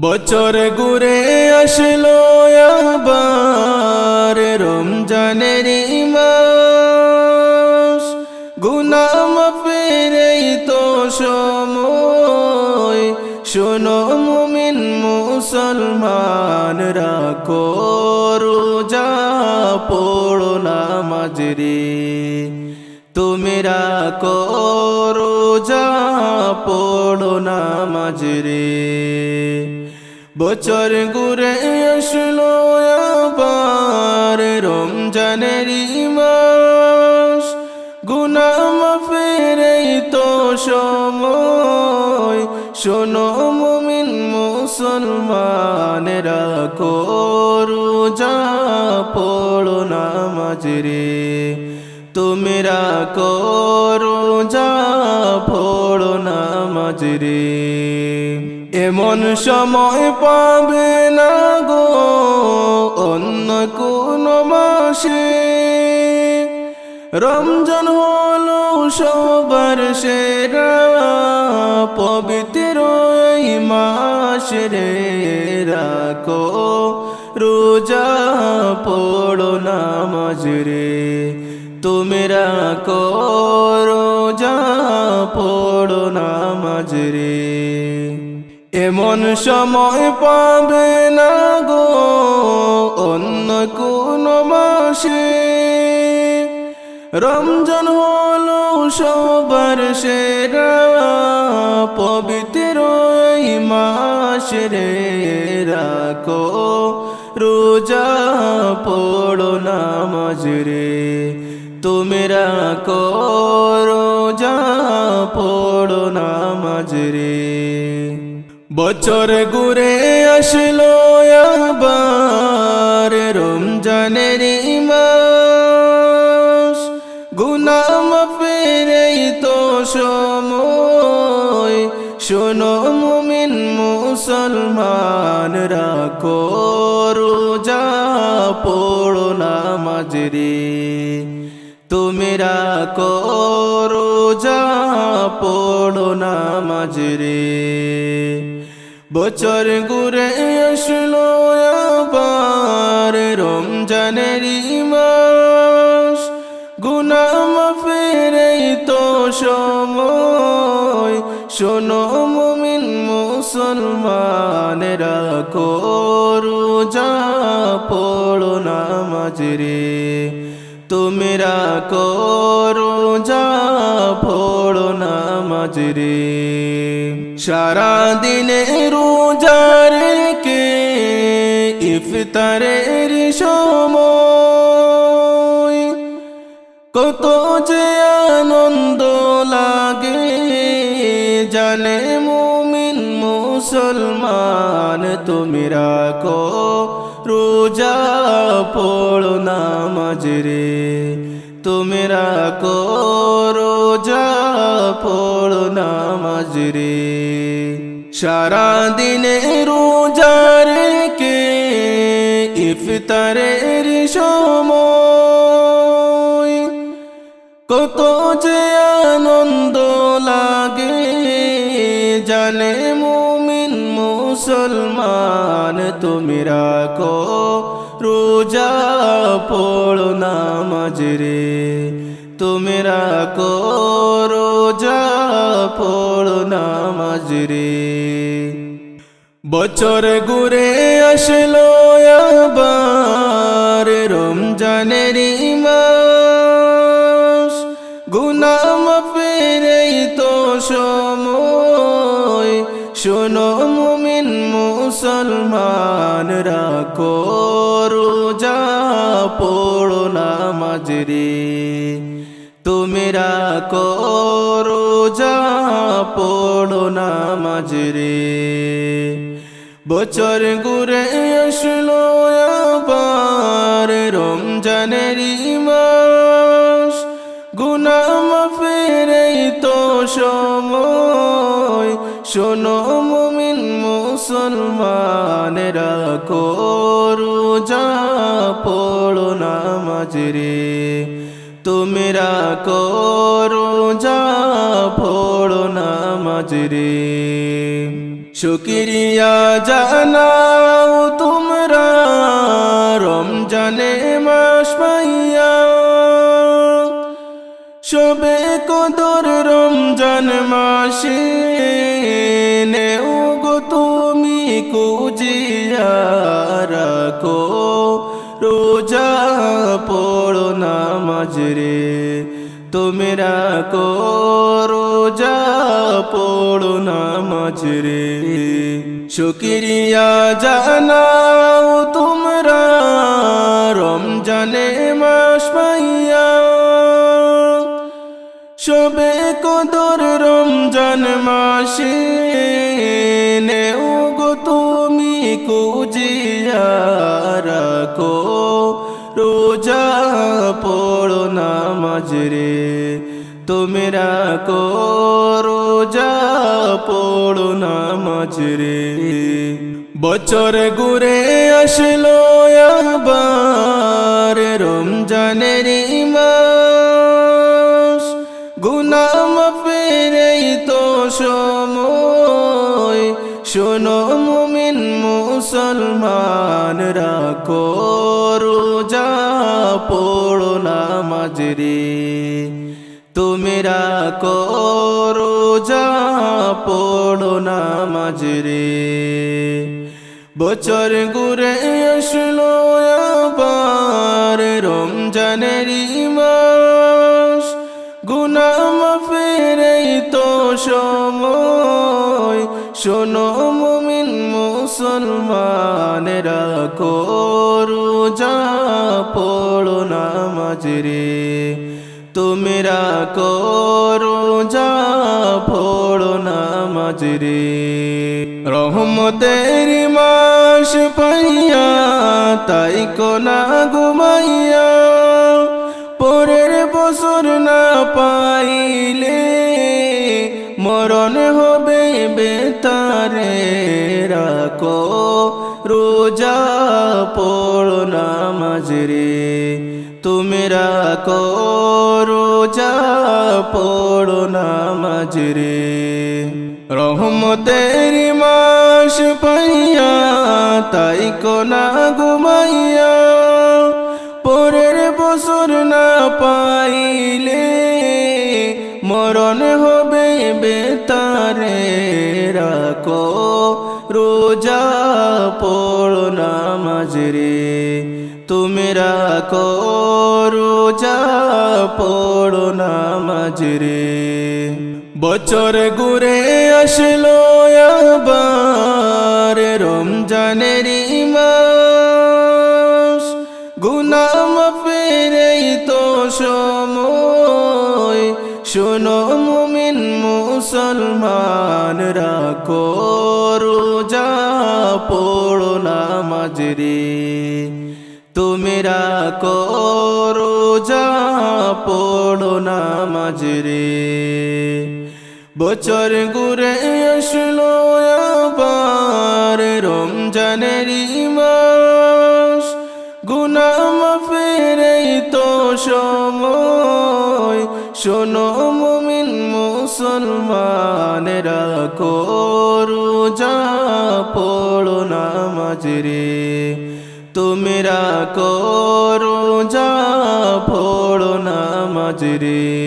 বছর ঘুরে আসলো আবার রমজানের মাস। গুনাম ফেরেই তো সময়। শোনো মুমিন মুসলমান, রাখো রোজা, পড়ো নামাজ রে। তুমি রাখো রোজা, পড়ো নামাজ রে। বছর ঘুরে আসলো আবার, রমজানের মাস গুনাম ফেরেই তো সময়। শোনো মুমিন মুসলমান রাখো রোজা পড়ো নামাজ রে। তুমি রাখো রোজা পড়ো নামাজ রে। এমন সময় পাবে না গো অন্য কোন মাসে। রমজান হলো সবার সেরা, পবিত্র মাস রে। রাখো রোজা, পড়ো নামাজ রে। তুমি রাখো রোজা, পড়ো নামাজ রে। এমন সময় পাবে না গো, অন্য কোন মাসে। রমজান হলো সবার সেরা, পবিত্র মাস রে রাখো রোজা পড়ো নামাজ রে, তুমি রাখো। রোজা পড়ো নামাজ রে। বছর ঘুরে আসলো আবার রমজানের মাস। গুনাম ফেরেই তো সময়। শোনো মুমিন মুসলমান, রাখো রোজা, পড়ো নামাজ রে। তুমি রাখো রোজা, পড়ো নামাজ রে। বছর ঘুরে আসলো আবার রমজানের মাস। গুনাম ফেরেই তো সময়। শোনো মুমিন মুসলমান রাখো রোজা পড়ো নামাজ রে। তুমি রাখো রোজা পড়ো নামাজ রে। সারা দিনে রোজা কে ইফতারের সময় কত যে আনন্দ লাগে। জানে মুমিন মুসলমান, তুমি রাখো রোজা পড়ো নামাজ রে তুমি রাখো রোজা পড়ো নামাজ রে সারা দিনে রোজা রেখে ইফতারের সময় কত যে আনন্দ লাগে। জানে মুমিন মুসলমান, তুমি রাখো রোজা, পড়ো নামাজ রে। তুমি রাখো রোজা, পড়ো নামাজ রে। বছর ঘুরে আসলো আবার রমজানের মাস। গুনাম ফেরেই তো সময়। শোনো মুমিন মুসলমান, রাখো রোজা, পড়ো নামাজ রে। তুমি রাখো রোজা, পড়ো নামাজ রে। বছর ঘুরে আসলো আবার, রমজানের মাস গুনাম ফেরেই তো সময়। শোনো মুমিন মুসলমান রাখো রোজা পড়ো নামাজ রে। তুমি রাখো রোজা পড়ো নামাজ রে। শুক্রিয়া জানাও তোমরা রমজানে মাস পাইয়া। সবে কদর রমজান মাসে নেও গো তুমি কুজিয়া রাখো। রোজা পড়ো নামাজ রে, তুমি রাখো। রোজা পড়ো নামাজ রে শুক্রিয়া জানাও তোমরা রমজানে মাস পাইয়া। সবে কদর রমজান মাসে নেও গো তুমি কুজিয়া রাখো। রোজা পড়ো নামাজ রে, তুমি রাখো। রোজা পড়ো নামাজ রে বছর ঘুরে আসলো আবার রমজানের মাস। গুনাম ফেরেই তো সময়। শোনো মুমিন মুসলমান, রাখো রোজা, পড়ো নামাজ রে। তুমি রাখো রোজা, পড়ো নামাজ রে। বছর ঘুরে আসলো আবার, রমজানের মাস গুনাম ফেরেই তো সময়। শোনো মুমিন মুসলমান রাখো রোজা পড়ো নামাজ রে তুমি রাখো রোজা পড়ো নামাজ রে। রহমতের মাস পাইয়া তাই কোনা ঘুমাইয়া, পরের বছর না পাইলে মরণ হবে বেতারে। রাখো রোজা, পড়ো নামাজ রে। তুমি রাখো রোজা পড়ো নামাজ রে। রহমতের মাস পাইয়া তাই কোনা ঘুমাইয়া, পরের বছর না পাইলে মরণ হবে বেতারে। রাখো রোজা পড়ো নামাজ রে। তুমি রাখো রোজা পড়ো নামাজ রে। বছর ঘুরে আসলো আবার, রমজানের মাস। গুনাম ফেরেই তো সময়। শোনো মুমিন মুসলমান, রাখো পড়ো নামাজ রে। তুমি রাখো রোজা, পড়ো নামাজ রে। বছর ঘুরে আসলো আবার, রমজানের মাস গুনাম ফেরেই তো সময়। শোনো মুমিন মুসলমানেরা করু রোজা পড়ো নামাজ রে। তুমি করু পড়ো নামাজ রে।